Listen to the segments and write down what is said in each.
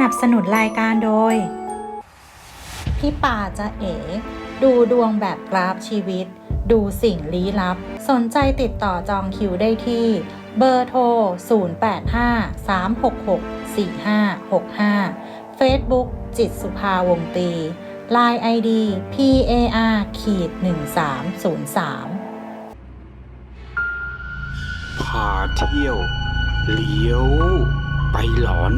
นับสนุนรายการโดย พี่ป่าจะเอ๋ ดูดวงแบบกราฟชีวิต ดูสิ่งลี้ลับ สนใจติดต่อจองคิวได้ที่ เบอร์โทร 0853664565 Facebook จิตสุภาวงตรี Line ID PAR ขีด1303พาเที่ยว เลี้ยว ไปหลอน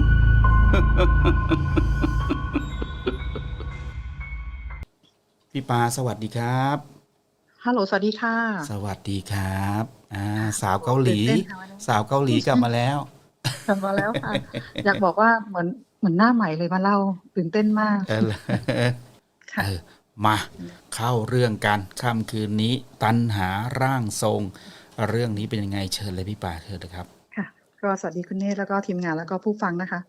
พี่ปาสวัสดีครับฮัลโหลสวัสดีค่ะ สวัสดีครับอ่าสาวเกาหลี ตื่นเต้นค่ะวันนี้ สาวเกาหลีกลับมาแล้ว กลับมาแล้วค่ะ อยากบอกว่าเหมือนเหมือนหน้าใหม่เลยมาเล่าตื่นเต้นมาก เออค่ะ เออมาเข้าเรื่องกันค่ำคืนนี้ ตันหาร่างทรง เรื่องนี้เป็นยังไงเชิญเลยพี่ปาเชิญเลยครับ ค่ะก็สวัสดีคุณเนธแล้วก็ทีมงานแล้วก็ผู้ฟังนะคะ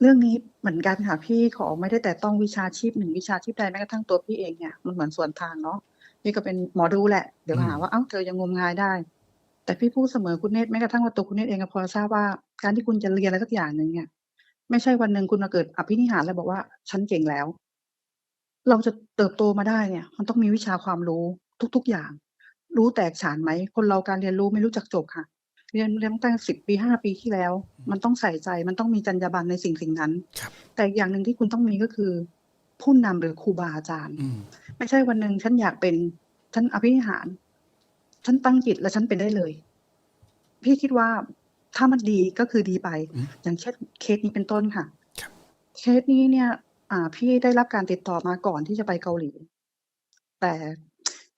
เรื่องนี้เหมือนกันค่ะพี่ขอไม่ได้แต่ต้องวิชาชีพหนึ่งวิชาชีพใดแม้กระทั่งตัวพี่เองเนี่ยมันเหมือนส่วนทางเนาะพี่ก็เป็นหมอดูแหละเดี๋ยวหาว่าเอ้าเธอยังงมงายได้ แต่พี่พูดเสมอคุณเนธแม้กระทั่งว่าตัวคุณเนธเองก็พอทราบว่าการที่คุณจะเรียนอะไรสักอย่างหนึ่งเนี่ย ไม่ใช่วันหนึ่งคุณมาเกิดอภินิหารแล้วบอกว่าฉันเก่งแล้ว เราจะเติบโตมาได้เนี่ย มันต้องมีวิชาความรู้ทุก ๆอย่าง รู้แตกฉานไหมคนเราการเรียนรู้ไม่รู้จักจบค่ะ เรียนเรียนตั้งแต่สิบปีห้าปีที่แล้ว มันต้องใส่ใจมันต้องมีจรรยาบรรณในสิ่งสิ่งนั้นครับแต่อีกอย่างหนึ่งที่คุณต้องมีก็คือ ผู้นำหรือครูบาอาจารย์อืมไม่ใช่วันหนึ่งฉันอยากเป็นฉันอภินิหาร ฉันตั้งจิตแล้วฉันเป็นได้เลย พี่คิดว่าถ้ามันดีก็คือดีไปอืมอย่างเช่นเคสนี้เป็นต้นค่ะครับเคสนี้เนี่ย อ่า พี่ได้รับการติดต่อมาก่อนที่จะไปเกาหลี แต่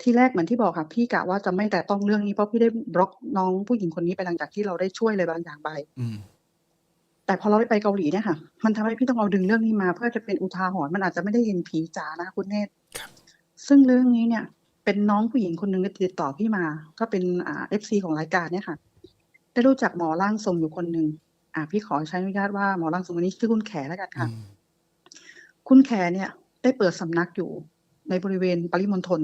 ที่แรกเหมือนที่บอกค่ะ พี่กะว่าจะไม่แต่ต้องเรื่องนี้เพราะพี่ได้บล็อกน้องผู้หญิงคนนี้ไปหลังจากที่เราได้ช่วยอะไรบางอย่างไปอืมแต่พอเราได้ไปเกาหลีเนี่ยค่ะ มันทำให้พี่ต้องเอาดึงเรื่องนี้มา เพื่อจะเป็นอุทาหรณ์มันอาจจะไม่ได้เห็นผีจ๋านะคะคุณเนตรครับซึ่งเรื่องนี้เนี่ย เป็นน้องผู้หญิงคนหนึ่งที่ติดต่อพี่มา ก็เป็นอ่าเอฟซีของรายการเนี่ยค่ะ ได้รู้จักหมอร่างทรงอยู่คนหนึ่งอ่าพี่ขอใช้อนุญาตว่าหมอร่างทรงคนนี้ชื่อคุณแขแล้วกันอืค่ะมคุณแขเนี่ย ได้เปิดสำนักอยู่ในบริเวณปริมณฑล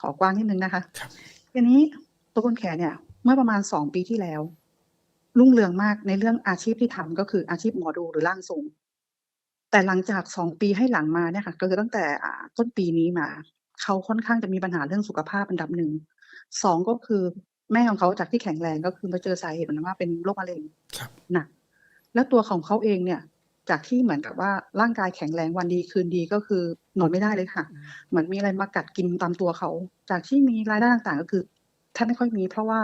ขอกว้างนิดนึงนะคะครับทีนี้ตัวคุณแขเนี่ย เมื่อประมาณสองปีที่แล้ว รุ่งเรืองมากในเรื่องอาชีพที่ทำก็คืออาชีพหมอดูหรือร่างทรง แต่หลังจากสองปีให้หลังมาเนี่ยค่ะ ก็คือตั้งแต่อ่าต้นปีนี้มา เขาค่อนข้างจะมีปัญหาเรื่องสุขภาพอันดับหนึ่งสองก็คือแม่ของเขาจากที่แข็งแรงก็คือมาเจอสาเหตุมันว่าเป็นโรคมะเร็งครับหนักแล้วตัวของเขาเองเนี่ย จากที่เหมือนกับว่าร่างกายแข็งแรงวันดีคืนดีก็คือนอนไม่ได้เลยค่ะ เหมือนมีอะไรมากัดกินตามตัวเขา จากที่มีรายได้ต่างๆ ก็คือแทบไม่ค่อยมีเพราะว่า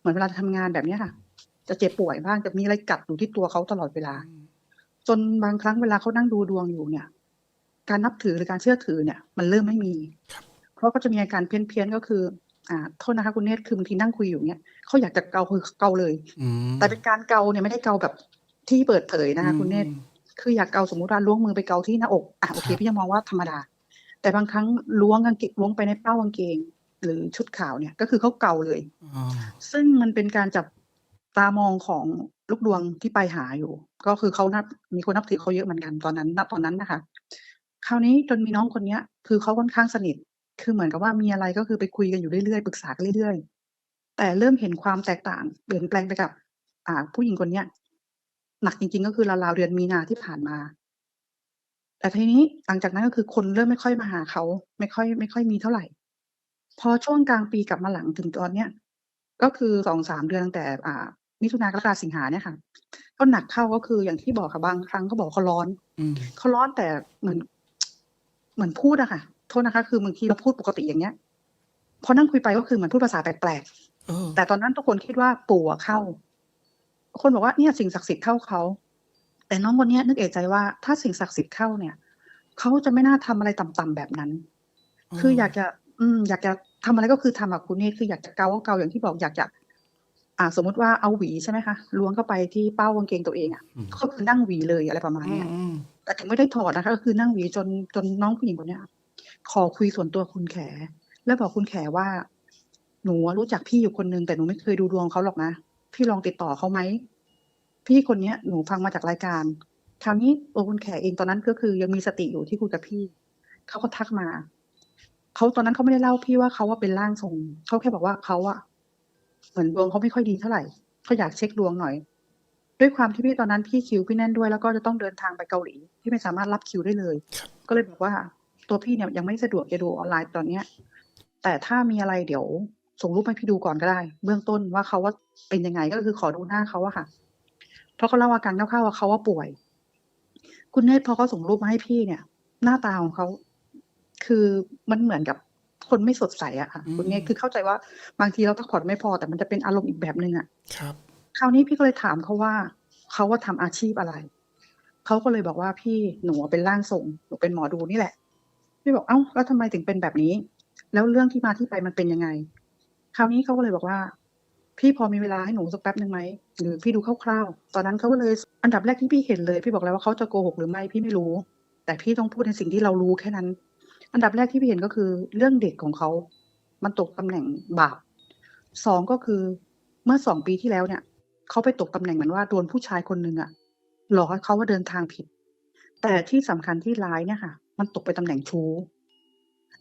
เหมือนเวลาทำงานแบบเนี้ยค่ะ จะเจ็บป่วยบ้างจะมีอะไรกัดอยู่ที่ตัวเขาตลอดเวลา จนบางครั้งเวลาเขานั่งดูดวงอยู่เนี่ย การนับถือหรือการเชื่อถือเนี่ย มันเริ่มไม่มีครับเพราะก็จะมีอาการเพี้ยนๆก็คือ อ่าโทษนะคะคุณเนตรคือบางทีนั่งคุยอยู่เนี่ยเขาอยากจะเกาคือเกาเลยอืมแต่เป็นการเกาเนี่ยไม่ได้เกาแบบที่เปิดเผยนะคะคุณเนตร คืออยากเกาสมมุติว่าล้วงมือไปเกาที่หน้าอกอะโอเคครับพี่จะมองว่าธรรมดา แต่บางครั้งล้วงกางเกงล้วงไปในเป้ากางเกง หรือชุดขาวเนี่ยก็คือเขาเกาเลยอ๋อซึ่งมันเป็นการจับตามองของลูกดวงที่ไปหาอยู่ ก็คือเขานับมีคนนับถือเขาเยอะเหมือนกันตอนนั้นณตอนนั้นนะคะ คราวนี้จนมีน้องคนเนี้ย คือเขาค่อนข้างสนิท คือเหมือนกับว่ามีอะไรก็คือไปคุยกันอยู่เรื่อยๆปรึกษากันเรื่อยๆ แต่เริ่มเห็นความแตกต่าง เปลี่ยนแปลงไปกับ อ่า ผู้หญิงคนเนี้ย หนักจริงๆ ก็คือราวๆเดือนมีนาที่ผ่านมา แต่ทีนี้หลังจากนั้นก็คือคนเริ่มไม่ค่อยมาหาเขา ไม่ค่อย ไม่ค่อยมีเท่าไหร่ พอช่วงกลางปีกลับมาหลังถึงตอนเนี้ยก็คือสองสามเดือนตั้งแต่ อ่า มิถุนากรกฎาสิงหาเนี่ยค่ะก็หนักเข้าก็คืออย่างที่บอกค่ะบางครั้งเขาบอกเขาร้อนอืมเขาร้อนแต่เหมือน เหมือนพูดอะค่ะ โทษนะคะ คือบางทีเราพูดปกติอย่างเงี้ยพอนั่งคุยไปก็คือเหมือนพูดภาษาแปลกเออๆแต่ตอนนั้นทุกคนคิดว่าปู่อะเข้า คนบอกว่าเนี่ยสิ่งศักดิ์สิทธิ์เข้าเขาแต่น้องคนเนี้ยนึกเอะใจว่าถ้าสิ่งศักดิ์สิทธิ์เข้าเนี่ยเขาจะไม่น่าทำอะไรต่ำๆแบบนั้น คืออยากจะ อืม อยากจะทำอะไรก็คือทำอะคุณเนตรคืออยากจะเกาก็เกาอย่างที่บอกอยากจะอ่า สมมุติว่าเอาหวีใช่ไหมคะล้วงเข้าไปที่เป้ากางเกงตัวเองอะอืมก็คือนั่งหวีเลยอะไรประมาณอืเนี้มยอืมแต่ถึงไม่ได้ถอดนะคะ ก็คือนั่งหวีจนจนน้องผู้หญิงคนเนี้ยขอคุยส่วนตัวคุณแข แล้วบอกคุณแขว่า หนูอะรู้จักพี่อยู่คนนึงแต่หนูไม่เคยดูดวงเขาหรอกนะ พี่ลองติดต่อเขาไหมพี่คนเนี้ยหนูฟังมาจากรายการ คราวนี้ตัวคุณแขกเองตอนนั้นก็คือยังมีสติอยู่ที่คุยกับพี่เขาก็ทักมาเขาตอนนั้นเขาไม่ได้เล่าพี่ว่าเขาว่าเป็นร่างทรงเขาแค่บอกว่าเขาอะเหมือนดวงเขาไม่ค่อยดีเท่าไหร่เขาอยากเช็คดวงหน่อย ด้วยความที่พี่ตอนนั้นพี่คิวพี่แน่นด้วย แล้วก็จะต้องเดินทางไปเกาหลีพี่ไม่สามารถรับคิวได้เลย ก็เลยบอกว่า ตัวพี่เนี่ยยังไม่สะดวกจะดูออนไลน์ตอนเนี้ย แต่ถ้ามีอะไรเดี๋ยว ส่งรูปให้พี่ดูก่อนก็ได้ เบื้องต้นว่าเขาว่าเป็นยังไงก็คือขอดูหน้าเขาอะค่ะ เพราะเขาเล่าอาการคร่าวๆว่าเขาว่าป่วย คุณเนตรพอเขาส่งรูปมาให้พี่เนี่ย หน้าตาของเขาคือมันเหมือนกับคนไม่สดใสอะค่ะอืมคุณเนตรคือเข้าใจว่าบางทีเราพักผ่อนไม่พอแต่มันจะเป็นอารมณ์อีกแบบหนึ่งอะครับ คราวนี้พี่ก็เลยถามเขาว่าเขาว่าทำอาชีพอะไรเขาก็เลยบอกว่าพี่หนูเป็นร่างทรงหนูเป็นหมอดูนี่แหละ พี่บอกเอ้าแล้วทำไมถึงเป็นแบบนี้ แล้วเรื่องที่มาที่ไปมันเป็นยังไง คราวนี้เขาก็เลยบอกว่า พี่พอมีเวลาให้หนูสักแป๊บหนึ่งไหมหรือพี่ดูคร่าวๆตอนนั้นเขาก็เลยอันดับแรกที่พี่เห็นเลย พี่บอกแล้วว่าเขาจะโกหกหรือไม่พี่ไม่รู้ แต่พี่ต้องพูดในสิ่งที่เรารู้แค่นั้น อันดับแรกที่พี่เห็นก็คือ เรื่องเด็กของเขามันตกตำแหน่งบาปสองก็คือเมื่อสองปีที่แล้วเนี่ยเขาไปตกตำแหน่งเหมือนว่าโดนผู้ชายคนหนึ่งอะหลอกเขาว่าเดินทางผิด แต่ที่สำคัญที่ร้ายเนี่ยค่ะ มันตกไปตำแหน่งชู้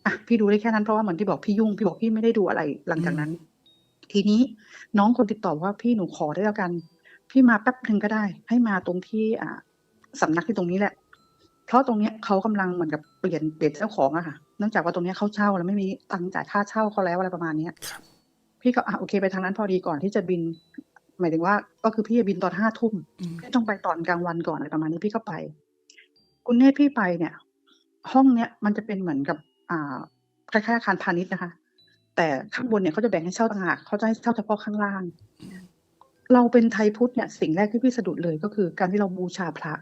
อะพี่ดูได้แค่นั้นเพราะว่าเหมือนที่บอกพี่ยุ่งพี่บอกพี่ไม่ได้ดูอะไรหลังจากนั้น ทีนี้น้องคนติดต่อว่าพี่หนูขอได้แล้วกัน พี่มาแป๊บหนึ่งก็ได้ ให้มาตรงที่อ่าสำนักที่ตรงนี้แหละ เพราะตรงเนี้ยเขากำลังเหมือนกับเปลี่ยนเปลี่ยนเจ้าของอะค่ะ เนื่องจากว่าตรงเนี้ยเขาเช่าแล้วไม่มีตังค์จ่ายค่าเช่าเขาแล้วอะไรประมาณเนี้ยครับพี่ก็อะโอเคไปทางนั้นพอดีก่อนที่จะบิน หมายถึงว่า ก็คือพี่จะบินตอนห้าทุ่มอืมพี่ต้องไปตอนกลางวันก่อนอะไรประมาณนี้พี่ก็ไป คุณเนตรพี่ไปเนี่ย ห้องเนี้ยมันจะเป็นเหมือนกับอ่า คล้ายๆอาคารพาณิชย์นะคะ แต่ข้างบนเนี่ยเขาจะแบ่งให้เช่าต่างหากเขาจะให้เช่าเฉพาะข้างล่าง เราเป็นไทยพุทธเนี่ยสิ่งแรกที่พี่สะดุดเลยก็คือ การที่เราบูชาพระ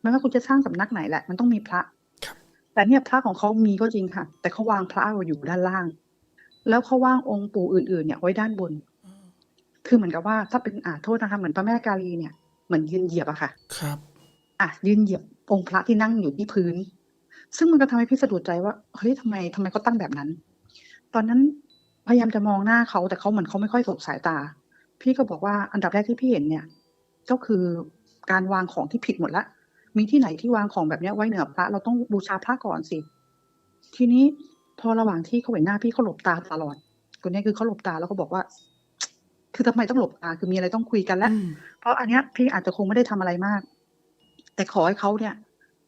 ไม่ว่าคุณจะสร้างสำนักไหนแหละ มันต้องมีพระครับแต่เนี่ยพระของเขามีก็จริงค่ะ แต่เขาวางพระอยู่ด้านล่าง แล้วเขาวางองค์ปู่อื่น ๆ เนี่ยไว้ด้านบน คือเหมือนกับว่าถ้าเป็นอ่าโทษนะคะเหมือนพระแม่กาลีเนี่ยเหมือนยืนเหยียบอะค่ะ ครับ อะยืนเหยียบองค์พระที่นั่งอยู่ที่พื้น ซึ่งมันก็ทำให้พี่สะดุดใจว่าเฮ้ยทำไมทำไมเขาตั้งแบบนั้น ตอนนั้นพยายามจะมองหน้าเขาแต่เขาเหมือนเขาไม่ค่อยสบสายตา พี่ก็บอกว่าอันดับแรกที่พี่เห็นเนี่ย ก็คือการวางของที่ผิดหมดละ มีที่ไหนที่วางของแบบเนี้ยไว้เหนือพระ เราต้องบูชาพระก่อนสิ ทีนี้พอระหว่างที่เขาเห็นหน้าพี่เขาหลบตาตลอดคนนี้คือเขาหลบตาแล้วก็บอกว่า คือทำไมต้องหลบตาคือมีอะไรต้องคุยกันแล้วอืมเพราะอันเนี้ยพี่อาจจะคงไม่ได้ทำอะไรมาก แต่ขอให้เขาเนี่ย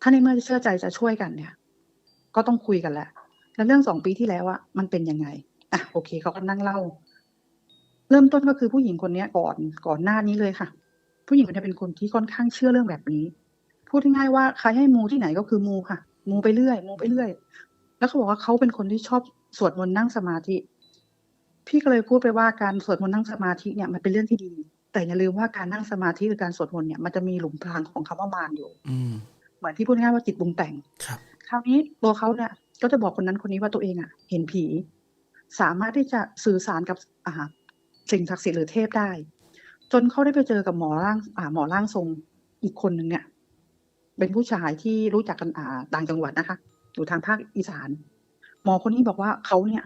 ถ้าในเมื่อเชื่อใจจะช่วยกันเนี่ย ก็ต้องคุยกันแหละแล้วเรื่องสองปีที่แล้วอะมันเป็นยังไงอะโอเคเขาก็นั่งเล่า เริ่มต้นก็คือผู้หญิงคนเนี้ยก่อนก่อนหน้านี้เลยค่ะ ผู้หญิงคนนี้เป็นคนที่ค่อนข้างเชื่อเรื่องแบบนี้ พูดง่ายๆว่าใครให้มูที่ไหนก็คือมูค่ะ มูไปเรื่อยมูไปเรื่อย แล้วเขาบอกว่าเขาเป็นคนที่ชอบสวดมนต์นั่งสมาธิ พี่ก็เลยพูดไปว่าการสวดมนต์นั่งสมาธิเนี่ยมันเป็นเรื่องที่ดี แต่อย่าลืมว่าการนั่งสมาธิหรือการสวดมนต์เนี่ยมันจะมีหลุมพรางของคำว่ามารอยู่ อื เหมือนที่พูดง่ายๆว่าจิตปรุงแต่งครับ คราวนี้ตัวเขาเนี่ย ก็จะบอกคนนั้นคนนี้ว่าตัวเองอะ เห็นผี สามารถที่จะสื่อสารกับอ่าสิ่งศักดิ์สิทธิ์หรือเทพได้ จนเขาได้ไปเจอกับหมอร่างอ่าหมอร่างทรงอีกคนหนึ่งเนี่ย เป็นผู้ชายที่รู้จักกันอ่าต่างจังหวัดนะคะ อยู่ทางภาคอีสาน หมอคนนี้บอกว่าเขาเนี่ย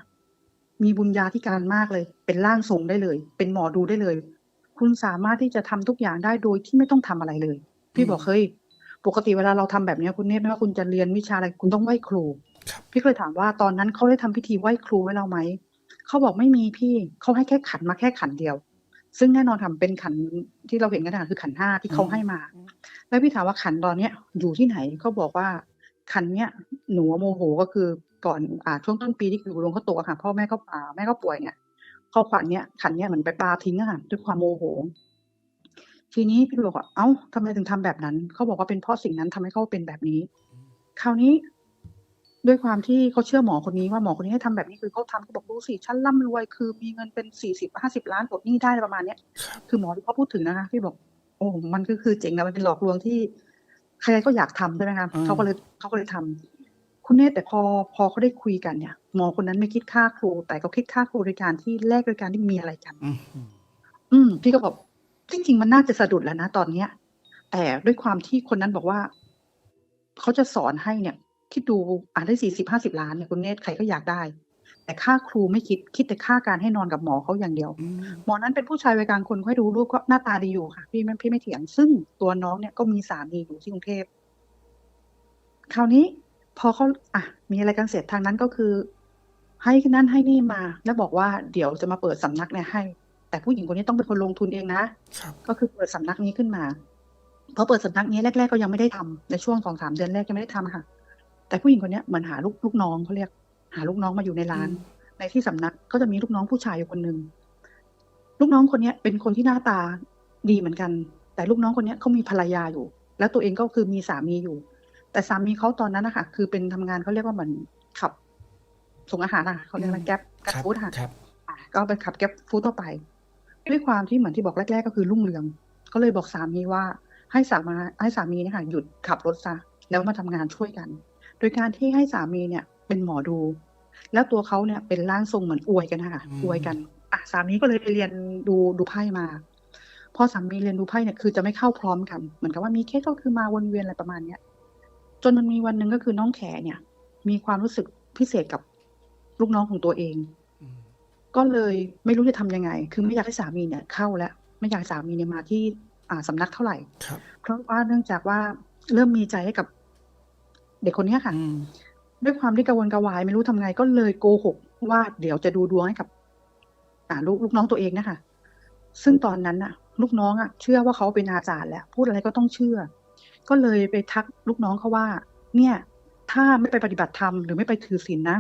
มีบุญญาธิการมากเลย เป็นร่างทรงได้เลย เป็นหมอดูได้เลย คุณสามารถที่จะทำทุกอย่างได้โดยที่ไม่ต้องทำอะไรเลย พี่บอกเฮ้ย ปกติเวลาเราทำแบบเนี้ยคุณเนตรไม่ว่าคุณจะเรียนวิชาอะไรคุณต้องไหว้ครูครับพี่ก็เลยถามว่าตอนนั้นเขาได้ทำพิธีไหว้ครูไว้เราไหมเขาบอกไม่มีพี่เขาให้แค่ขันมาแค่ขันเดียว ซึ่งแน่นอนค่ะเป็นขันที่เราเห็นกันนะคือขันห้าที่เขาให้มา แล้วพี่ถามว่าขันตอนเนี้ยอยู่ที่ไหนเขาบอกว่าขันเนี้ยหนูโมโหก็คือก่อนอ่าช่วงต้นปีที่คือหลวงเขาโตอะค่ะพ่อแม่เขาอ่าแม่เขาป่วยเนี่ยเขาขันเนี้ยขันเนี้ยเหมือนไปปาทิ้งอะค่ะด้วยความโมโห ทีนี้พี่บอกว่าเอ้าทำไมถึงทำแบบนั้น เขาบอกว่าเป็นเพราะสิ่งนั้นทำให้เขาเป็นแบบนี้ คราวนี้ ด้วยความที่เขาเชื่อหมอคนนี้ว่าหมอคนนี้ให้ทำแบบนี้คือเขาทำเขาบอกดูสิฉันร่ำรวย คือมีเงินเป็นสี่สิบห้าสิบล้านปลดหนี้ได้ประมาณเนี้ยครับคือหมอที่เขาพูดถึงนะคะพี่บอก โอ้มันก็คือเจ๋งนะมันเป็นหลอกลวงที่ใครๆก็อยากทำใช่ไหมคะอืมเขาก็เลยเขาก็เลยทำคุณเนตรแต่พอพอเขาได้คุยกันเนี่ยหมอคนนั้นไม่คิดค่าครู แต่เขาคิดค่าครูโดยการที่แลกโดยการที่มีอะไรกัน อืมอืมพี่ก็บอก จริงๆมันน่าจะสะดุดแล้วนะตอนเนี้ย แต่ด้วยความที่คนนั้นบอกว่า เขาจะสอนให้เนี่ย คิดดูอ่านได้สี่สิบห้าสิบล้านเนี่ยคุณเนตรใครก็อยากได้ แต่ค่าครูไม่คิดคิดแต่ค่าการให้นอนกับหมอเขาอย่างเดียวอืมหมอนั้นเป็นผู้ชายวัยกลางคนค่อยดูรูปก็หน้าตาดีอยู่ค่ะ พี่ไม่พี่ไม่เถียง ซึ่งตัวน้องเนี่ยก็มีสามีอยู่ที่กรุงเทพคราวนี้พอเขาอะ มีอะไรกันเสร็จทางนั้นก็คือ ให้นั่นให้นี่มา แล้วบอกว่าเดี๋ยวจะมาเปิดสำนักเนี่ยให้ แต่ผู้หญิงคนนี้ต้องเป็นคนลงทุนเองนะครับก็คือเปิดสำนักนี้ขึ้นมาพอเปิดสำนักนี้แรก ๆ ก็ยังไม่ได้ทำในช่วงสองสามเดือนแรกยังไม่ได้ทำค่ะ แต่ผู้หญิงคนเนี้ยเหมือนหาลูกลูกน้องเขาเรียก หาลูกน้องมาอยู่ในร้าน ในที่สำนักก็จะมีลูกน้องผู้ชายอยู่คนหนึ่งลูกน้องคนเนี้ยเป็นคนที่หน้าตาดีเหมือนกัน แต่ลูกน้องคนเนี้ยเขามีภรรยาอยู่ แล้วตัวเองก็คือมีสามีอยู่ แต่สามีเขาตอนนั้นนะคะคือเป็นทำงานเขาเรียกว่าเหมือนขับส่งอาหารอะเขาเรียกว่าแก๊ปแก๊ปครับฟู้ดค่ะครับอะก็เป็นขับแก๊ปฟู้ดทั่วไป ด้วยความที่เหมือนที่บอกแรก ๆ ก็คือรุ่งเรือง ก็เลยบอกสามีว่าให้สามาให้สามีเนี่ยค่ะหยุดขับรถซะแล้วมาทำงานช่วยกัน โดยการที่ให้สามีเนี่ยเป็นหมอดู แล้วตัวเขาเนี่ยเป็นร่างทรงเหมือนอวยกันนะคะอืมอวยกันอะสามีก็เลยไปเรียนดูดูไพ่มา พอสามีเรียนดูไพ่เนี่ยคือจะไม่เข้าพร้อมกัน เหมือนกับว่ามีเคสก็คือมาวนเวียนอะไรประมาณเนี้ยจนมันมีวันหนึ่งก็คือน้องแขเนี่ย มีความรู้สึกพิเศษกับลูกน้องของตัวเองอืม ก็เลยไม่รู้จะทำยังไง คือไม่อยากให้สามีเนี่ยเข้าแล้ว ไม่อยากให้สามีเนี่ยมาที่อ่าสำนักเท่าไหร่ครับเพราะว่าเนื่องจากว่าเริ่มมีใจให้กับเด็กคนเนี้ยค่ะอืมด้วยความที่กระวนกระวายไม่รู้ทำไงก็เลยโกหกว่าเดี๋ยวจะดูดวงให้กับอ่าลูกลูกน้องตัวเองนะคะ ซึ่งตอนนั้นน่ะ ลูกน้องอะ เชื่อว่าเขาเป็นอาจารย์แล้ว พูดอะไรก็ต้องเชื่อ ก็เลยไปทักลูกน้องเขาว่า เนี่ย ถ้าไม่ไปปฏิบัติธรรมหรือไม่ไปถือศีลนะ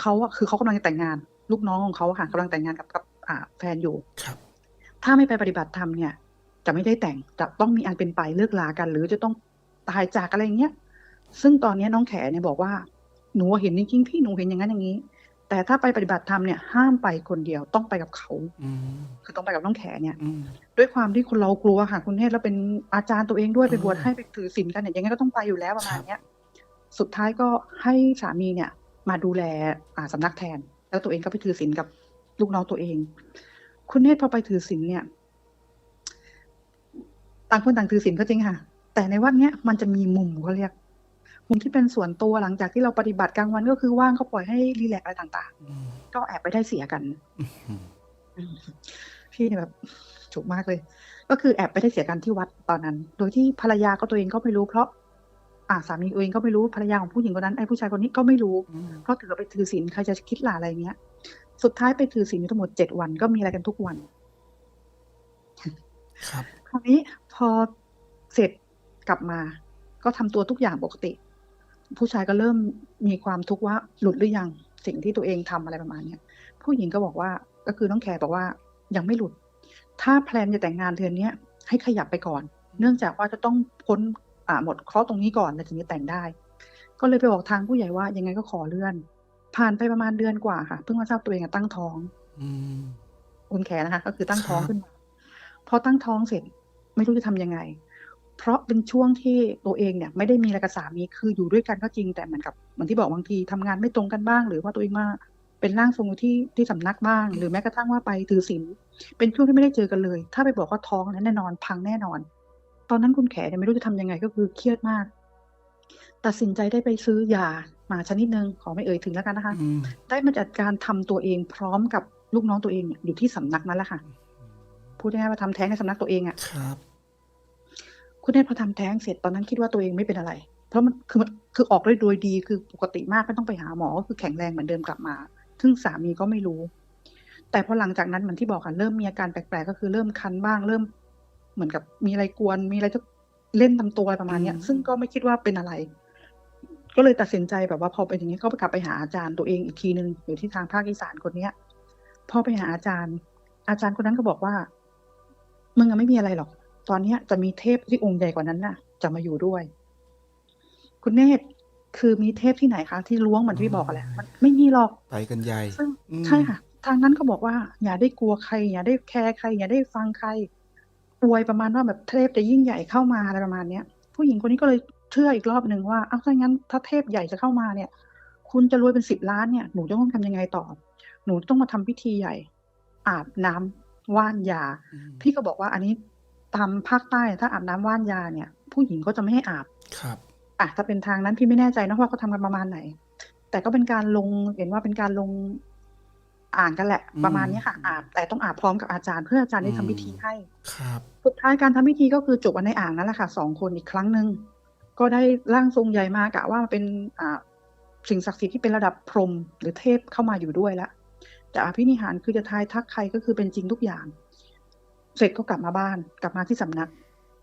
เขาอะคือเขากำลังจะแต่งงาน ลูกน้องของเขาอะค่ะกำลังแต่งงานกับกับอ่าแฟนอยู่ครับ ถ้าไม่ไปปฏิบัติธรรมเนี่ย จะไม่ได้แต่งจะต้องมีอันเป็นไปเลิกลากัน หรือจะต้องตายจากอะไรอย่างเงี้ยซึ่งตอนเนี้ยน้องแขเนี่ยบอกว่าหนูเห็นจริงๆพี่หนูเห็นอย่างนั้นอย่างนี้ แต่ถ้าไปปฏิบัติธรรมเนี่ยห้ามไปคนเดียวต้องไปกับเขาอืมคือต้องไปกับน้องแขเนี่ยอืมด้วยความที่คนเรากลัวค่ะคุณเนตรแล้วเป็นอาจารย์ตัวเองด้วยอืมไปบวชให้ไปถือศีลกันเนี่ยยังไงก็ต้องไปอยู่แล้วประมาณครับเนี้ยสุดท้ายก็ให้สามีเนี่ย มาดูแลอ่าสำนักแทน แล้วตัวเองก็ไปถือศีลกับลูกน้องตัวเอง คุณเนตรพอไปถือศีลเนี่ย ต่างคนต่างถือศีลก็จริงค่ะ แต่ในวัดเนี้ยมันจะมีมุมเขาเรียก มุมที่เป็นส่วนตัวหลังจากที่เราปฏิบัติกลางวันก็คือว่างก็ปล่อยให้รีแลกซ์อะไรต่างอืมๆก็แอบไปได้เสียกันอืมอืมพี่เนี่ยแบบฉุกมากเลย ก็คือแอบไปได้เสียกันที่วัดตอนนั้น โดยที่ภรรยาก็ตัวเองก็ไม่รู้เพราะ อ่าสามีตัวเองก็ไม่รู้ภรรยาของผู้หญิงคนนั้นไอ้ผู้ชายคนนี้ก็ไม่รู้อืมเพราะถือว่าไปถือศีลใครจะคิดล่ะอะไรเงี้ย สุดท้ายไปถือศีลอยู่ทั้งหมดเจ็ดวันก็มีอะไรกันทุกวัน ครับ คราวนี้พอเสร็จกลับมา ก็ทำตัวทุกอย่างปกติ ผู้ชายก็เริ่มมีความทุกข์ว่าหลุดหรือยังสิ่งที่ตัวเองทำอะไรประมาณเนี้ยผู้หญิงก็บอกว่าก็คือน้องแขบอกว่ายังไม่หลุด ถ้าแพลนจะแต่งงานเดือนเนี้ยให้ขยับไปก่อน เนื่องจากว่าจะต้องพ้น อ่าหมดเคราะห์ตรงนี้ก่อนแล้วถึงจะแต่งได้ ก็เลยไปบอกทางผู้ใหญ่ว่ายังไงก็ขอเลื่อน ผ่านไปประมาณเดือนกว่าค่ะ เพิ่งมาทราบตัวเองอะตั้งท้องอืมคุณแขนะคะ ก็คือตั้งท้องครับขึ้นมาพอตั้งท้องเสร็จไม่รู้จะทำยังไง เพราะเป็นช่วงที่ตัวเองเนี่ย ไม่ได้มีอะไรกับสามีคืออยู่ด้วยกันก็จริงแต่เหมือนกับเหมือนที่บอกบางทีทำงานไม่ตรงกันบ้าง หรือว่าตัวเองมาเป็นร่างทรงอยู่ที่ที่สำนักบ้าง หรือแม้กระทั่งว่าไปถือศีลเป็นช่วงที่ไม่ได้เจอกันเลย ถ้าไปบอกว่าท้องนั้นแน่นอนพังแน่นอน ตอนนั้นคุณแขเนี่ยไม่รู้จะทำยังไงก็คือเครียดมาก ตัดสินใจได้ไปซื้อยามาชนิดนึงขอไม่เอ่ยถึงแล้วกันนะคะอืมได้มาจัดการทำตัวเองพร้อมกับลูกน้องตัวเองเนี่ยอยู่ที่สำนักนั้นแหละค่ะ พูดง่ายๆว่าทำแท้งในสำนักตัวเองอะ่ะครับ คุณเนตรพอทำแท้งเสร็จตอนนั้นคิดว่าตัวเองไม่เป็นอะไร เพราะมันคือมันคือออกได้โดยดีคือปกติมากไม่ต้องไปหาหมอก็คือแข็งแรงเหมือนเดิมกลับมาซึ่งสามีก็ไม่รู้ แต่พอหลังจากนั้นเหมือนที่บอกค่ะเริ่มมีอาการแปลกๆก็คือเริ่มคันบ้าง เริ่ม เหมือนกับมีอะไรกวน มีอะไรจะเล่นตำตัวอะไรประมาณเนี้ยอืมซึ่งก็ไม่คิดว่าเป็นอะไร ก็เลยตัดสินใจแบบว่าพอเป็นอย่างนี้ก็ไปกลับไปหาอาจารย์ตัวเองอีกทีนึงอยู่ที่ทางภาคอีสานคนเนี้ยพอไปหาอาจารย์ อาจารย์คนนั้นก็บอกว่ามึงอะไม่มีอะไรหรอก ตอนเนี้ยจะมีเทพที่องค์ใหญ่กว่านั้นน่ะ จะมาอยู่ด้วย คุณเนตรคือมีเทพที่ไหนคะที่ล้วงเหมือนที่บอกกันแหละมันไม่มีหรอกไปกันใหญ่ซึ่งอืมใช่ค่ะ ทางนั้นก็บอกว่า อย่าได้กลัวใคร อย่าได้แคร์ใคร อย่าได้ฟังใคร อวยประมาณว่าแบบเทพจะยิ่งใหญ่เข้ามาอะไรประมาณเนี้ยผู้หญิงคนนี้ก็เลยเชื่ออีกรอบหนึ่งว่าอ้าวถ้างั้นถ้าเทพใหญ่จะเข้ามาเนี่ย คุณจะรวยเป็นสิบล้านเนี่ย หนูจะต้องทำยังไงต่อ หนูต้องมาทำพิธีใหญ่ อาบน้ำว่านยาอืมพี่ก็บอกว่าอันนี้ตามภาคใต้ถ้าอาบน้ำว่านยาเนี่ย ผู้หญิงก็จะไม่ให้อาบ ครับอะถ้าเป็นทางนั้นพี่ไม่แน่ใจนะว่าเขาทำกันประมาณไหน แต่ก็เป็นการลงเห็นว่าเป็นการลง อ่านกันแหละอืมประมาณนี้ค่ะอาบแต่ต้องอาบพร้อมกับอาจารย์เพื่ออาจารย์ได้อืมทำพิธีให้ ครับสุดท้ายการทำพิธีก็คือจบกันในอ่างนั่นแหละค่ะสองคนอีกครั้งหนึ่งก็ได้ร่างทรงใหญ่มากะว่ามันเป็นอ่าสิ่งศักดิ์สิทธิ์ที่เป็นระดับพรหมหรือเทพเข้ามาอยู่ด้วยละจะอภินิหารคือจะทายทักใครก็คือเป็นจริงทุกอย่าง เสร็จก็กลับมาบ้านกลับมาที่สำนัก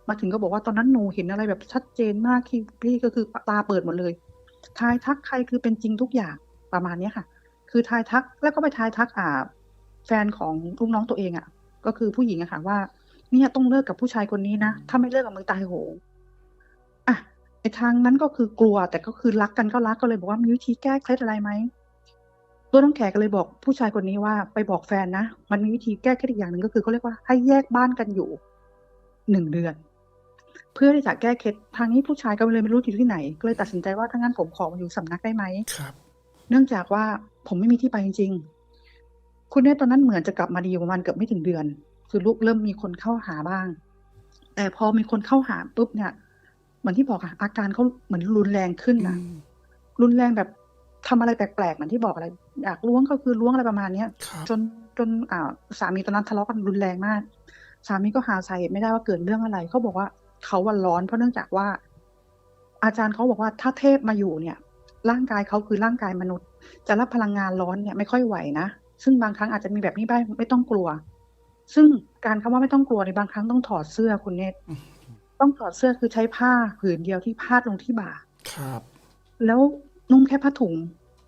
มาถึงก็บอกว่าตอนนั้นหนูเห็นอะไรแบบชัดเจนมากที่พี่ก็คือตาเปิดหมดเลยทายทักใครคือเป็นจริงทุกอย่างประมาณเนี้ยค่ะ คือทายทักแล้วก็ไปทายทักอ่าแฟนของลูกน้องตัวเองอะ่ะ ก็คือผู้หญิงอะค่ะว่า เนี่ยต้องเลิกกับผู้ชายคนนี้นะ ถ้าไม่เลิกกับมึงตายโหงอะไอ้ทางนั้นก็คือกลัว แต่ก็คือรักกันก็รักก็เลยบอกว่ามีวิธีแก้เคล็ดอะไรไหมตัวน้องแขกก็เลยบอกผู้ชายคนนี้ว่าไปบอกแฟนนะ มันมีวิธีแก้เคล็ดอีกอย่างหนึ่งก็คือเขาเรียกว่าให้แยกบ้านกันอยู่หนึ่งเดือน เพื่อที่จะแก้เคล็ดทางนี้ผู้ชายก็เลยไม่รู้อยู่ที่ไหน ก็เลยตัดสินใจว่าถ้างั้นผมขอมาอยู่สำนักได้ไหมครับ เนื่องจากว่าผมไม่มีที่ไปจริง ๆ คุณเนตตอนนั้นเหมือนจะกลับมาดีอยู่ประมาณเกือบไม่ถึงเดือน คือลูกเริ่มมีคนเข้าหาบ้าง แต่พอมีคนเข้าหาปุ๊บเนี่ยเหมือนที่บอกอะอาการเขาเหมือนรุนแรงขึ้นอืนะมรุนแรงแบบทำอะไรแปลกๆเหมือนที่บอกอะไร อยากล้วงก็คือล้วงอะไรประมาณเนี้ยครับจนจนอ่าสามีตอนนั้นทะเลาะกันรุนแรงมาก สามีก็หาสาเหตุไม่ได้ว่าเกิดเรื่องอะไรเขาบอกว่าเขาวันร้อนเพราะเนื่องจากว่า อาจารย์เขาบอกว่าถ้าเทพมาอยู่เนี่ย ร่างกายเขาคือร่างกายมนุษย์ จะรับพลังงานร้อนเนี่ยไม่ค่อยไหวนะซึ่งบางครั้งอาจจะมีแบบนี้ได้ไม่ต้องกลัว ซึ่งการคำว่าไม่ต้องกลัวในบางครั้งต้องถอดเสื้อคุณเนตอืมต้องถอดเสื้อคือใช้ผ้าผืนเดียวที่พาดลงที่บ่า ครับ แล้วนุ่งแค่ผ้าถุง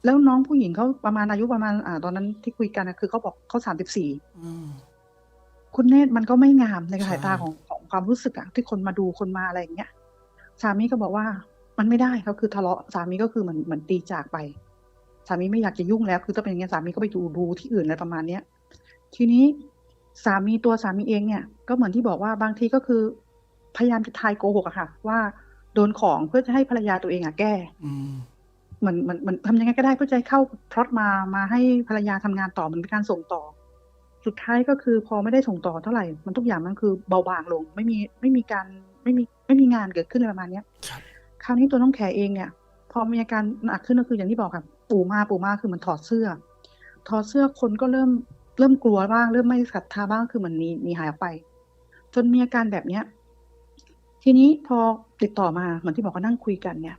แล้วน้องผู้หญิงเขาประมาณอายุประมาณอ่าตอนนั้นที่คุยกันนะคือเขาบอกเขาสามสิบสี่อืมคุณเนตรมันก็ไม่งามในใช่สายตาของของความรู้สึกอะที่คนมาดูคนมาอะไรอย่างเงี้ยสามีก็บอกว่า มันไม่ได้เขาคือทะเลาะสามีก็คือเหมือนเหมือนตีจากไป สามีไม่อยากจะยุ่งแล้ว คือถ้าเป็นอย่างเงี้ยสามีก็ไปดูดูที่อื่นอะไรประมาณเนี้ยทีนี้สามีตัวสามีเองเนี่ย ก็เหมือนที่บอกว่าบางทีก็คือ พยายามจะทายโกหกอะค่ะ ว่าโดนของเพื่อจะให้ภรรยาตัวเองอะแก้อืมเหมือนเหมือนเหมือนทำยังไงก็ได้เพื่อจะให้เข้าพล็อตมามาให้ภรรยาทำงานต่อเหมันเป็นการส่งต่อ สุดท้ายก็คือพอไม่ได้ส่งต่อเท่าไหร่ มันทุกอย่างมันคือเบาบางลง ไม่มีไม่มีการไม่มีไม่มีงานเกิดขึ้นอะไรประมาณเนี้ยครับค ราวนี้ตัวน้องแขเองเนี่ย พอมีอาการหนักขึ้นก็คืออย่างที่บอกค่ะ ปู่มาปู่มาคือมันถอดเสื้อ ถอดเสื้อคนก็เริ่มเริ่มกลัวบ้าง เริ่มไม่ศรัทธาบ้างคือเหมือนหนีหนีหายออกไป จนมีอาการแบบเนี้ย ทีนี้พอติดต่อมาเหมือนที่บอกว่านั่งคุยกันเนี่ย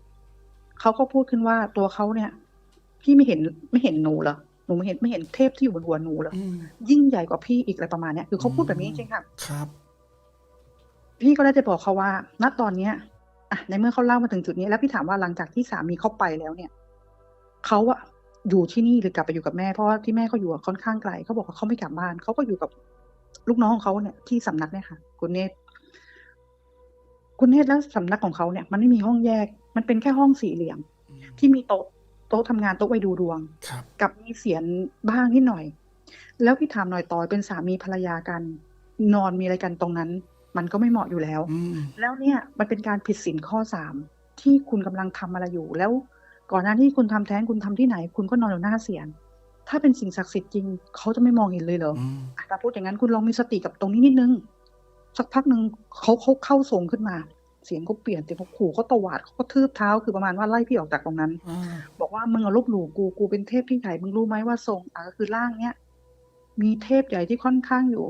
เขาก็พูดขึ้นว่าตัวเขาเนี่ยพี่ไม่เห็นไม่เห็นหนูเหรอหนูไม่เห็นไม่เห็นเทพที่อยู่บนหัวหนูเหรออืมยิ่งใหญ่กว่าพี่อีกอะไรประมาณเนี้ยคือเขาพูดแบบนี้จริงๆค่ะครับ พี่ก็ได้จะบอกเขาว่า ณตอนเนี้ย อะในเมื่อเขาเล่ามาถึงจุดนี้ แล้วพี่ถามว่าหลังจากที่สามีเขาไปแล้วเนี่ยเขาอะอยู่ที่นี่หรือกลับไปอยู่กับแม่เพราะว่าที่แม่เขาอยู่อะค่อนข้างไกลเขาบอกว่าเขาไม่กลับบ้านเขาก็อยู่กับลูกน้องของเขาเนี่ยที่สำนักเนี่ยค่ะ คุณเนตรคุณเนตรแล้วสำนักของเขาเนี่ย มันไม่มีห้องแยก มันเป็นแค่ห้องสี่เหลี่ยมอืมที่มีโต๊ะโต๊ะทำงานโต๊ะไว้ดูดวงครับกับมีเสียงบ้างนิดหน่อย แล้วพี่ถามหน่อยต่อยเป็นสามีภรรยากัน นอนมีอะไรกันตรงนั้น มันก็ไม่เหมาะอยู่แล้วอืมแล้วเนี่ยมันเป็นการผิดศีลข้อสามที่คุณกำลังทำอะไรอยู่ แล้วก่อนหน้าที่คุณทำแท้งคุณทำที่ไหน คุณก็นอนอยู่หน้าเสียง ถ้าเป็นสิ่งศักดิ์สิทธิ์จริง เขาจะไม่มองเห็นเลยเหรออืมอะถ้าพูดอย่างนั้นคุณลองมีสติกับตรงนี้นิดนึง สักพักหนึ่งเขาเขาเข้าทรงขึ้นมา เสียงเขาเปลี่ยนเสียงเขาขู่เขาตวาดเขาก็ทืบเท้า คือประมาณว่าไล่พี่ออกจากตรงนั้นอ่าบอกว่ามึงอะลบหลู่กูกูเป็นเทพที่ใหญ่มึงรู้ไหมว่าทรงอะก็คือร่างเนี้ยมีเทพใหญ่ที่ค่อนข้างอยู่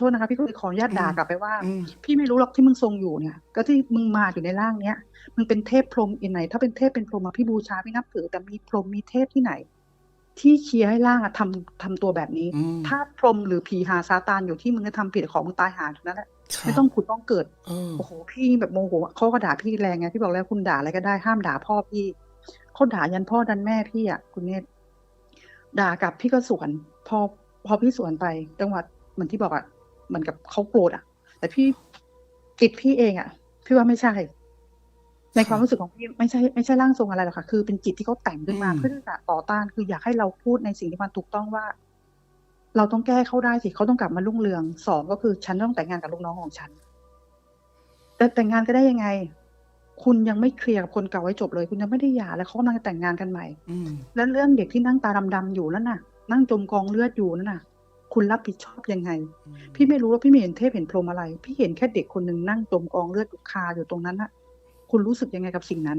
โทษนะคะพี่ก็เลยขออนุญาตด่ากลับไปว่าอืมพี่ไม่รู้หรอกที่มึงทรงอยู่เนี่ย ก็ที่มึงมาอยู่ในร่างเนี้ยมึงเป็นเทพพรหมอีกไหน ถ้าเป็นเทพเป็นพรหมอะพี่บูชาพี่นับถือ แต่มีพรหมมีเทพที่ไหน ที่เชียร์ให้ร่างอะทำทำตัวแบบนี้อืมถ้าพรหมหรือผีหาซาตานอยู่ที่มึงจะทำผิดของมึงตายหาเท่านั้นแหละครับไม่ต้องขุดต้องเกิดเออโอ้โหพี่แบบโมโหเขาก็ด่าพี่แรงไงพี่บอกแล้วคุณด่าอะไรก็ได้ห้ามด่าพ่อพี่เขาด่ายันพ่อดันแม่พี่อะคุณเนตรด่ากลับพี่ก็สวน พอพอพี่สวนไปจังหวัดเหมือนที่บอกอะ เหมือนกับเขาโกรธอะ แต่พี่จิตพี่เองอะ พี่ว่าไม่ใช่ ในความรู้สึกของพี่ไม่ใช่ไม่ใช่ร่างทรงอะไรหรอกค่ะ คือเป็นจิตที่เขาแต่งขึ้นมาอืมเพื่อที่จะต่อต้าน คืออยากให้เราพูดในสิ่งที่มันถูกต้องว่า เราต้องแก้เขาได้สิเขาต้องกลับมารุ่งเรืองสองก็คือฉันต้องแต่งงานกับลูกน้องของฉัน แต่แต่งงานก็ได้ยังไง คุณยังไม่เคลียร์กับคนเก่าไว้จบเลย คุณยังไม่ได้หย่าแล้วเขากำลังจะแต่งงานกันใหม่อืมแล้วเรื่องเด็กที่นั่งตาดำๆอยู่นั่นน่ะ นั่งจมกองเลือดอยู่นั่นน่ะ คุณรับผิดชอบยังไงอืมพี่ไม่รู้ว่าพี่ไม่เห็นเทพเห็นพรหมอะไร พี่เห็นแค่เด็กคนหนึ่งนั่งจมกองเลือดอยู่คาอยู่ตรงนั้นน่ะคุณรู้สึกยังไงกับสิ่งนั้น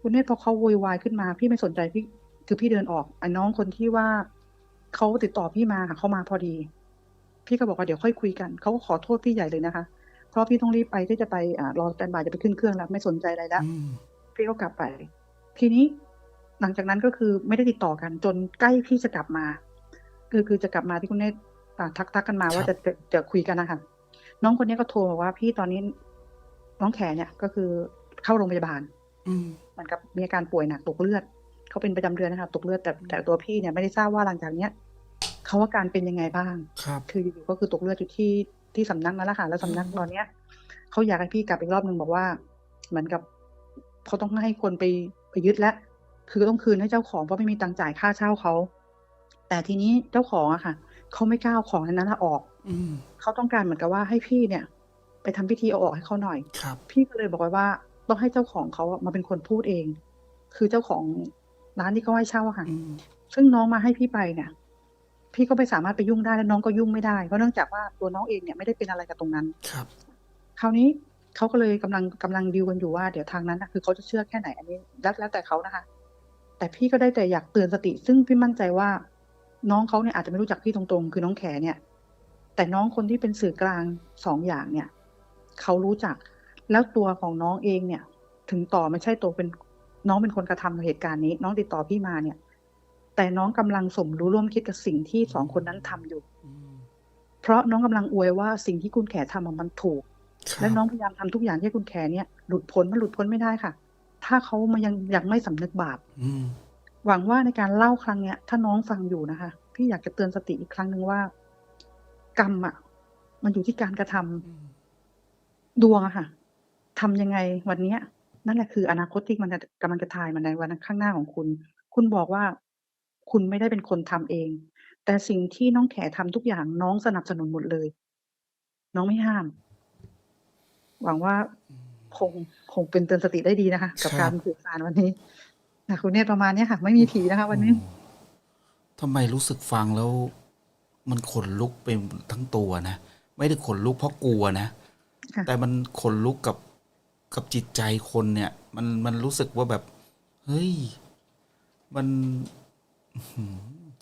คุณเนตรพอเขาโวยวายขึ้นมา พี่ไม่สนใจพี่ คือพี่เดินออกไอ้น้องคนที่ว่าเขาติดต่อพี่มาค่ะเขามาพอดี พี่ก็บอกว่าเดี๋ยวค่อยคุยกันเขาก็ขอโทษพี่ใหญ่เลยนะคะ เพราะพี่ต้องรีบไปที่จะไปอ่ารอสแตนบายจะไปขึ้นเครื่องแล้วไม่สนใจอะไรแล้วอืมพี่ก็กลับไป ทีนี้หลังจากนั้นก็คือไม่ได้ติดต่อกันจนใกล้พี่จะกลับมา คือคือจะกลับมาที่คุณเนตอ่าทักทักกันมาครับว่าจะจะจะคุยกันนะคะน้องคนนี้ก็โทรมาว่าพี่ตอนนี้น้องแขเนี่ย ก็คือเข้าโรงพยาบาล อืมเหมือนกับมีอาการป่วยหนักตกเลือดเขาเป็นประจำเดือนนะคะตกเลือดแต่แต่ตัวพี่เนี่ยไม่ได้ทราบว่าหลังจากเนี้ยเขาอาการเป็นยังไงบ้างครับคืออยู่ๆก็คือตกเลือดอยู่ที่ที่สำนักนั่นแหละค่ะแล้วสำนักตอนเนี้ยเขาอยากให้พี่กลับอีกรอบหนึ่งบอกว่า เหมือนกับเขาต้องให้คนไปไปยึดแล้วคือต้องคืนให้เจ้าของเพราะไม่มีตังค์จ่ายค่าเช่าเขา แต่ทีนี้เจ้าของอะค่ะเขาไม่กล้าเอาของนั้นนะออก อืมเขาต้องการเหมือนกับว่าให้พี่เนี่ย ไปทำพิธีเอาออกให้เขาหน่อยครับ พี่ก็เลยบอกไว้ว่า ต้องให้เจ้าของเขาอะมาเป็นคนพูดเอง คือเจ้าของร้านที่เขาให้เช่าอะค่ะอืมซึ่งน้องมาให้พี่ไปเนี่ย พี่ก็ไม่สามารถไปยุ่งได้และน้องก็ยุ่งไม่ได้ เพราะเนื่องจากว่าตัวน้องเองเนี่ยไม่ได้เป็นอะไรกับตรงนั้น ครับ คราวนี้เขาก็เลยกำลังกำลังดิวกันอยู่ว่าเดี๋ยวทางนั้นนะคือเขาจะเชื่อแค่ไหนอันนี้แล้วแล้วแต่เขานะคะ แต่พี่ก็ได้แต่อยากเตือนสติ ซึ่งพี่มั่นใจว่า น้องเขาเนี่ยอาจจะไม่รู้จักพี่ตรงๆ คือน้องแขเนี่ย แต่น้องคนที่เป็นสื่อกลางสองอย่างเนี่ยเขารู้จัก แล้วตัวของน้องเองเนี่ย ถึงต่อไม่ใช่ตัวเป็นน้องเป็นคนกระทำเหตุการณ์นี้ น้องติดต่อพี่มาเนี่ย แต่น้องกำลังสมรู้ร่วมคิดกับสิ่งที่สองคนนั้นทำอยู่อืมเพราะน้องกำลังอวยว่าสิ่งที่คุณแขทำอะมันถูกครับและน้องพยายามทำทุกอย่างที่คุณแขเนี่ยหลุดพ้นมันหลุดพ้นไม่ได้ค่ะ ถ้าเขามายังยังไม่สำนึกบาปอืม หวังว่าในการเล่าครั้งเนี้ย ถ้าน้องฟังอยู่นะคะ พี่อยากจะเตือนสติอีกครั้งหนึ่งว่า กรรมอะ มันอยู่ที่การกระทำอืมดวงอะค่ะทำยังไงวันเนี้ย นั่นแหละคืออนาคตที่มันจะกำลังจะทายมันในวันข้างหน้าของคุณ คุณบอกว่าคุณไม่ได้เป็นคนทำเอง แต่สิ่งที่น้องแขทำทุกอย่างน้องสนับสนุนหมดเลย น้องไม่ห้าม หวังว่าคงคงเป็นเตือนสติได้ดีนะคะ กับการสื่อสารวันนี้ นะคุณเนตรประมาณเนี้ยค่ะ ไม่มีผีนะคะวันนี้โอ้ทำไมรู้สึกฟังแล้ว มันขนลุกไปทั้งตัวนะ ไม่ได้ขนลุกเพราะกลัวนะ ค่ะ แต่มันขนลุกกับกับจิตใจคนเนี่ย มันมันรู้สึกว่าแบบ เฮ้ย มันอื้อหือ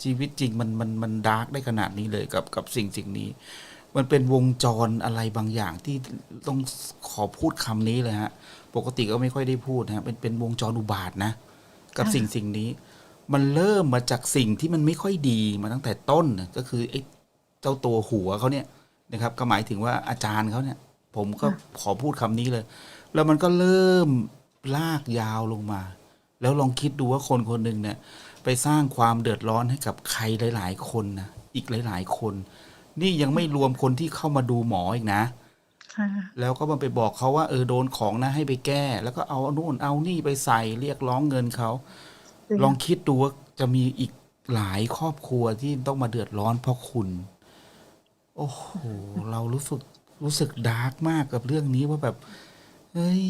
ชีวิตจริงมันมันมันดาร์กได้ขนาดนี้เลยกับกับสิ่งสิ่งนี้ มันเป็นวงจรอะไรบางอย่างที่ต้องขอพูดคำนี้เลยฮะ ปกติก็ไม่ค่อยได้พูดนะฮะเป็นเป็นวงจรอุบาทนะ กับค่ะสิ่งสิ่งนี้ มันเริ่มมาจากสิ่งที่มันไม่ค่อยดีมาตั้งแต่ต้นน่ะก็คือไอ้เจ้าตัวหัวเขาเนี่ยนะครับ ก็หมายถึงว่าอาจารย์เขาเนี่ย ผมก็ขอพูดคำนี้เลย แล้วมันก็เริ่มลากยาวลงมา แล้วลองคิดดูว่าคนคนหนึ่งเนี่ย ไปสร้างความเดือดร้อนให้กับใครหลาย ๆ คนนะอีกหลาย ๆ คน นี่ยังไม่รวมคนที่เข้ามาดูหมออีกนะค่ะ แล้วก็มาไปบอกเขาว่าเออโดนของนะให้ไปแก้ แล้วก็เอานู่นเอานี่ไปใส่เรียกร้องเงินเขาจริงลองคิดดูว่าจะมีอีกหลายครอบครัวที่ต้องมาเดือดร้อนเพราะคุณ โอ้โห เรารู้สึกรู้สึกดาร์กมากกับเรื่องนี้ว่าแบบ เฮ้ย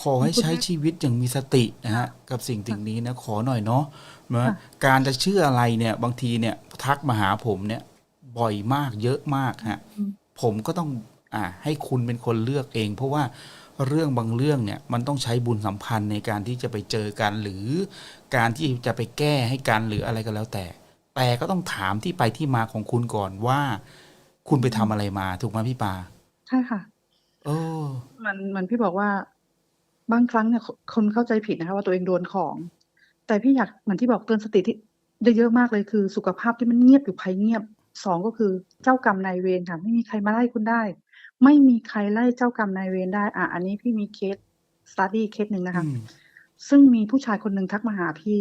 ขอให้ใช้ชีวิตอย่างมีสตินะฮะ กับสิ่งสิ่งนี้นะ ขอหน่อยเนาะนะการจะเชื่ออะไรเนี่ย บางทีเนี่ย ทักมาหาผมเนี่ย บ่อยมากเยอะมากฮะ ผมก็ต้อง อ่าให้คุณเป็นคนเลือกเอง เพราะว่าเรื่องบางเรื่องเนี่ยมันต้องใช้บุญสัมพันธ์ในการที่จะไปเจอกันหรือการที่จะไปแก้ให้กันหรืออะไรก็แล้วแต่ แต่ก็ต้องถามที่ไปที่มาของคุณก่อนว่า คุณไปทำอะไรมาถูกไหมพี่ปาใช่ค่ะโอ้มันมันพี่บอกว่าบางครั้งเนี่ยคนเข้าใจผิดนะคะว่าตัวเองโดนของ แต่พี่อยากเหมือนที่บอกเตือนสติที่ได้เยอะมากเลยคือสุขภาพที่มันเงียบอยู่ภัยเงียบสองก็คือเจ้ากรรมนายเวรค่ะไม่มีใครมาไล่คุณได้ ไม่มีใครไล่เจ้ากรรมนายเวรได้ อะ อันนี้พี่มีเคสสตัดดี้เคสหนึ่งนะคะอืมซึ่งมีผู้ชายคนหนึ่งทักมาหาพี่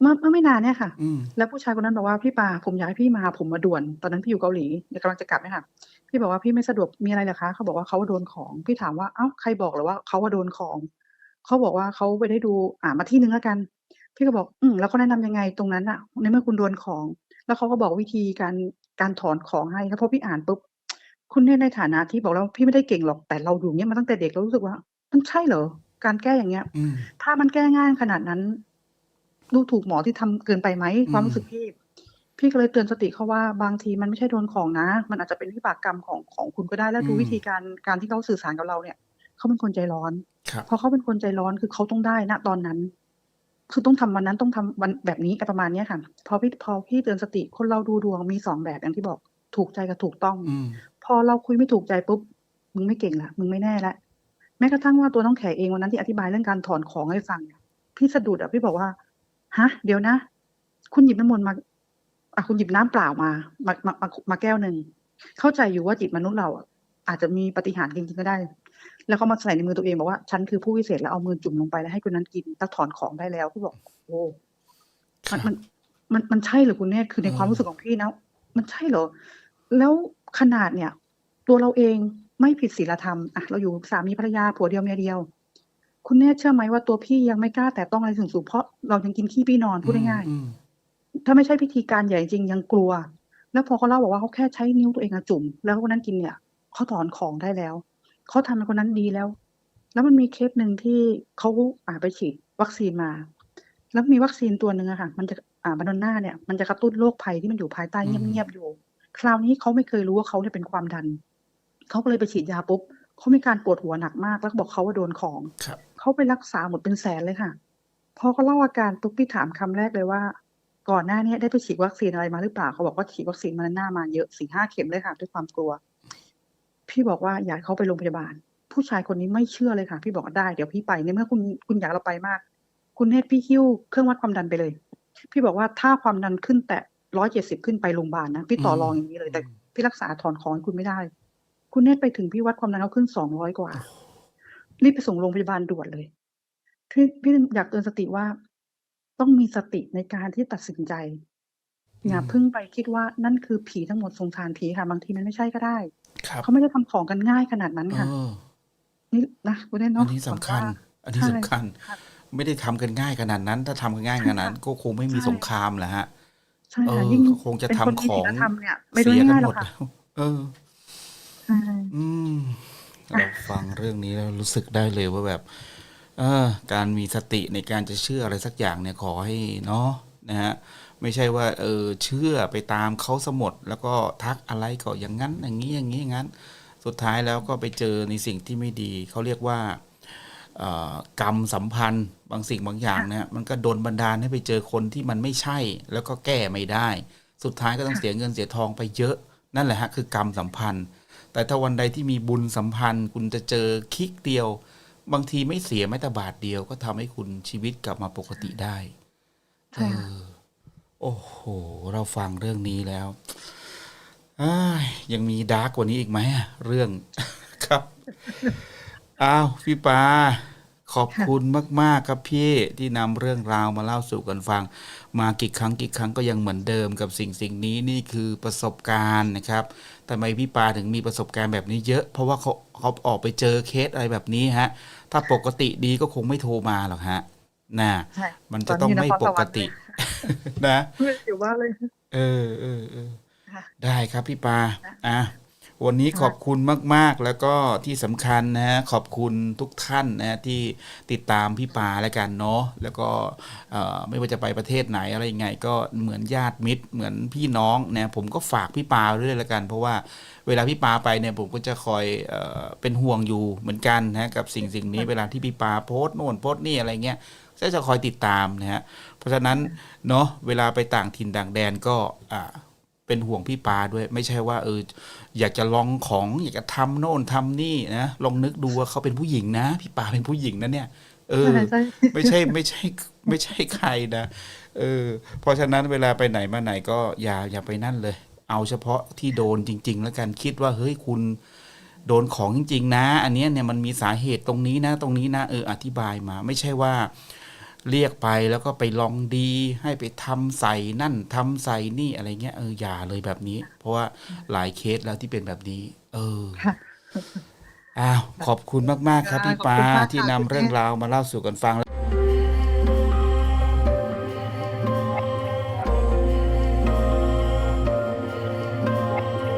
เมื่อเมื่อไม่นานเนี่ยค่ะอืมแล้วผู้ชายคนนั้นบอกว่าพี่ปาผมอยากให้พี่มาหาผมมาด่วน ตอนนั้นพี่อยู่เกาหลีเดี๋ยวกำลังจะกลับเนี่ยค่ะ พี่บอกว่าพี่ไม่สะดวกมีอะไรเหรอคะเขาบอกว่าเขาว่าโดนของ พี่ถามว่าเอ้าใครบอกเหรอว่าเขาว่าโดนของเขาบอกว่าเขาไปได้ดู อ่ามาที่นึงแล้วกัน พี่ก็บอก อืมแล้วเขาแนะนำยังไงตรงนั้นอะในเมื่อคุณโดนของ แล้วเขาก็บอกวิธีการการถอนของให้แล้วพอพี่อ่านปุ๊บ คุณเนี่ยในฐานะที่บอกแล้ว พี่ไม่ได้เก่งหรอก แต่เราอยู่เนี้ยมาตั้งแต่เด็ก เรารู้สึกว่า มันใช่เหรอ การแก้อย่างเงี้ย อืม ถ้ามันแก้ง่ายขนาดนั้น ดูถูกหมอที่ทำเกินไปไหม อืมความรู้สึกพี่ พี่ก็เลยเตือนสติเขาว่า บางทีมันไม่ใช่โดนของนะ มันอาจจะเป็นวิบากกรรมของ ของคุณก็ได้ แล้วดูวิธีการ การที่เขาสื่อสารกับเราเนี่ย เขาเป็นคนใจร้อน ครับเพราะเขาเป็นคนใจร้อน คือเขาต้องได้ ณ ตอนนั้น คือต้องทำวันนั้น ต้องทำวันแบบนี้ประมาณเนี้ยค่ะ พอพี่ พอพี่เตือนสติ คนเราดูดวงมีสองแบบอย่างที่บอก ถูกใจกับถูกต้อง อืมพ อเราคุยไม่ถูกใจปุ๊บ มึงไม่เก่งละมึงไม่แน่ละแม้กระทั่งว่าตัวน้องแขกเองวันนั้นที่อธิบายเรื่องการถอนของให้ฟังพี่สะดุดอะพี่บอกว่าฮะ เดี๋ยวนะ คุณหยิบน้ำมนต์มาอะคุณหยิบน้ำเปล่ามามามามามาแก้วหนึ่งเข้าใจอยู่ว่าจิตมนุษย์เราอาจจะมีปฏิหารจริงๆก็ได้ แล้วเขามาใส่ในมือตัวเองบอกว่าฉันคือผู้วิเศษแล้วเอามือจุ่มลงไปแล้วให้คนนั้นกินแล้วถอนของได้แล้วพี่บอกโอ้มันมันมันมันใช่เหรอคุณเนตรคือในความรู้สึกของพี่นะ มันใช่เหรอ แล้ว ขนาดเนี่ย ตัวเราเองไม่ผิดศีลธรรมอะเราอยู่สามีภรรยาผัวเดียวเมียเดียว คุณเนตรเชื่อไหมว่าตัวพี่ยังไม่กล้าแต่ต้องอะไรสูงๆเพราะเรายังกินขี้พี่นอนพูดง่ายอืมๆถ้าไม่ใช่พิธีการใหญ่จริงยังกลัว แล้วพอเขาเล่าบอกว่าเขาแค่ใช้นิ้วตัวเองอะจุ่ม แล้วคนนั้นกินเนี่ยเขาถอนของได้แล้วเขาทำให้คนนั้นดีแล้ว แล้วมันมีเคสหนึ่งที่เขาอ่าไปฉีดวัคซีนมา แล้วมีวัคซีนตัวหนึ่งอะค่ะ มันจะอ่าบาโดน่าเนี่ย มันจะกระตุ้นโรคภัยที่มันอยู่ภายใต้อืมเงียบๆอยู่ คราวนี้เขาไม่เคยรู้ว่าเขาเนี่ยเป็นความดันเขาก็เลยไปฉีดยาปุ๊บเขามีการปวดหัวหนักมากแล้วก็บอกเขาว่าโดนของครับเขาไปรักษาหมดเป็นแสนเลยค่ะพอเขาเล่าอาการปุ๊บพี่ถามคำแรกเลยว่า ก่อนหน้าเนี้ได้ไปฉีดวัคซีนอะไรมาหรือเปล่าเขาบอกว่าฉีดวัคซีนมาหน้ามาเยอะสี่ห้าเข็มเลยค่ะด้วยความกลัว พี่บอกว่าอยากให้เขาไปโรงพยาบาล ผู้ชายคนนี้ไม่เชื่อเลยค่ะ พี่บอกว่าได้เดี๋ยวพี่ไปในเมื่อคุณคุณอยากเราไปมาก คุณเนตรพี่หิ้วเครื่องวัดความดันไปเลย พี่บอกว่าถ้าความดันขึ้นแต่ ร้อยเจ็ดสิบขึ้นไปโรงพยาบาลนะพี่ต่อรองอย่างนี้เลย แต่พี่รักษาถอนของให้คุณไม่ได้ คุณเนตรไปถึงพี่วัดความดันเขาขึ้นสองร้อยกว่า รีบไปส่งโรงพยาบาลด่วนเลยพี่พี่อยากเตือนสติว่า ต้องมีสติในการที่ตัดสินใจอย่าอืมเพิ่งไปคิดว่านั่นคือผีทั้งหมดสงสารผีค่ะ บางทีมันไม่ใช่ก็ได้ครับเขาไม่ได้ทำของกันง่ายขนาดนั้นเอค่ะอนี่นะคุณเนตรอัเนาะนนี้สำคัญหวังว่าอันนี้ใช่สำคัญค่ะไม่ได้ทำกันง่ายขนาดนั้น ถ้าทำกันง่ายขนาดนั้นก็คงไม่มีใช่สงครามแหละฮะ ใช่เอค่ะ อยิ่งคงจะเป็นทำคนมีขอศีงลธรรมเนี่ย ไม่ได้เสียกัง่ายนหหรมอกดค่ะ แล้ว เออ ใช่อืมเราฟังเรื่องนี้แล้วรู้สึกได้เลยว่าแบบ เออ การมีสติในการจะเชื่ออะไรสักอย่างเนี่ยขอให้เนาะนะฮะไม่ใช่ว่า เออ เชื่อไปตามเขาสมด แล้วก็ทักอะไรก็อย่างนั้น อย่างนี้อย่างนี้อย่างนั้น สุดท้ายแล้วก็ไปเจอในสิ่งที่ไม่ดีเขาเรียกว่าเอ่อ กรรมสัมพันธ์บางสิ่งบางอย่างเนี่ยมันก็โดนบันดาลให้ไปเจอคนที่มันไม่ใช่ แล้วก็แก้ไม่ได้ สุดท้ายก็ต้องเสียเงินเสียทองไปเยอะ นั่นแหละฮะคือกรรมสัมพันธ์ แต่ถ้าวันใดที่มีบุญสัมพันธ์ คุณจะเจอคลิกเดียว บางทีไม่เสียแม้แต่บาทเดียวก็ทำให้คุณชีวิตกลับมาปกติได้ใช่ค่ะเออโอ้โห เราฟังเรื่องนี้แล้วอ้ายยังมีดาร์กกว่านี้อีกไหมอะเรื่องครับอ้าวพี่ปา ขอบคุณมาก ๆ ครับพี่ที่นำเรื่องราวมาเล่าสู่กันฟัง มากี่ครั้งกี่ครั้งก็ยังเหมือนเดิมกับสิ่งสิ่งนี้นี่คือประสบการณ์นะครับทำไมพี่ปาถึงมีประสบการณ์แบบนี้เยอะ เพราะว่าเขาเขาออกไปเจอเคสอะไรแบบนี้ฮะ ถ้าปกติดีก็คงไม่โทรมาหรอกฮะน่ะใช่มันจะต้องไม่ปกติ นะเพื่อนอยู่บ้านเลย เออเออเออค่ะได้ครับพี่ปาอะ วันนี้ขอบคุณมาก ๆ แล้วก็ที่สำคัญนะฮะขอบคุณทุกท่านนะที่ติดตามพี่ปาแล้วกันเนาะแล้วก็เอ่อไม่ว่าจะไปประเทศไหนอะไรยังไง ก็เหมือนญาติมิตรเหมือนพี่น้องนะผมก็ฝากพี่ปาด้วยแล้วกัน เพราะว่าเวลาพี่ปาไปเนี่ยผมก็จะคอยเอ่อเป็นห่วงอยู่เหมือนกันนะกับสิ่งสิ่งนี้เวลาที่พี่ปาโพสต์โน่นโพสต์นี่อะไรเงี้ยก็จะคอยติดตามนะฮะเพราะฉะนั้นเนาะเวลาไปต่างถิ่นต่างแดนก็อ่า เป็นห่วงพี่ปาด้วย ไม่ใช่ว่าเอออยากจะลองของ อยากจะทำโน่นทำนี่นะลองนึกดูว่าเขาเป็นผู้หญิงนะ พี่ปาเป็นผู้หญิงนะเนี่ย เออใช่ใช่ไม่ใช่ไม่ใช่ไม่ใช่ใครนะเออ เพราะฉะนั้นเวลาไปไหนมาไหนก็อย่าอย่าไปนั่นเลย เอาเฉพาะที่โดนจริง ๆ แล้วกันคิดว่าเฮ้ยคุณโดนของจริง ๆ นะ อันเนี้ยเนี่ยมันมีสาเหตุตรงนี้นะ ตรงนี้นะเอออธิบายมา ไม่ใช่ว่า เรียกไปแล้วก็ไปลองดีให้ไปทำใส่นั่นทำใส่นี่อะไรเงี้ยเอออย่าเลยแบบนี้ เพราะว่าหลายเคสแล้วที่เป็นแบบนี้ เออค่ะอ้าวขอบคุณมาก ๆ ครับพี่ขอบปาคุณมากค่ะที่นำคุณเรื่องแม่ราวมาเล่าสู่กันฟัง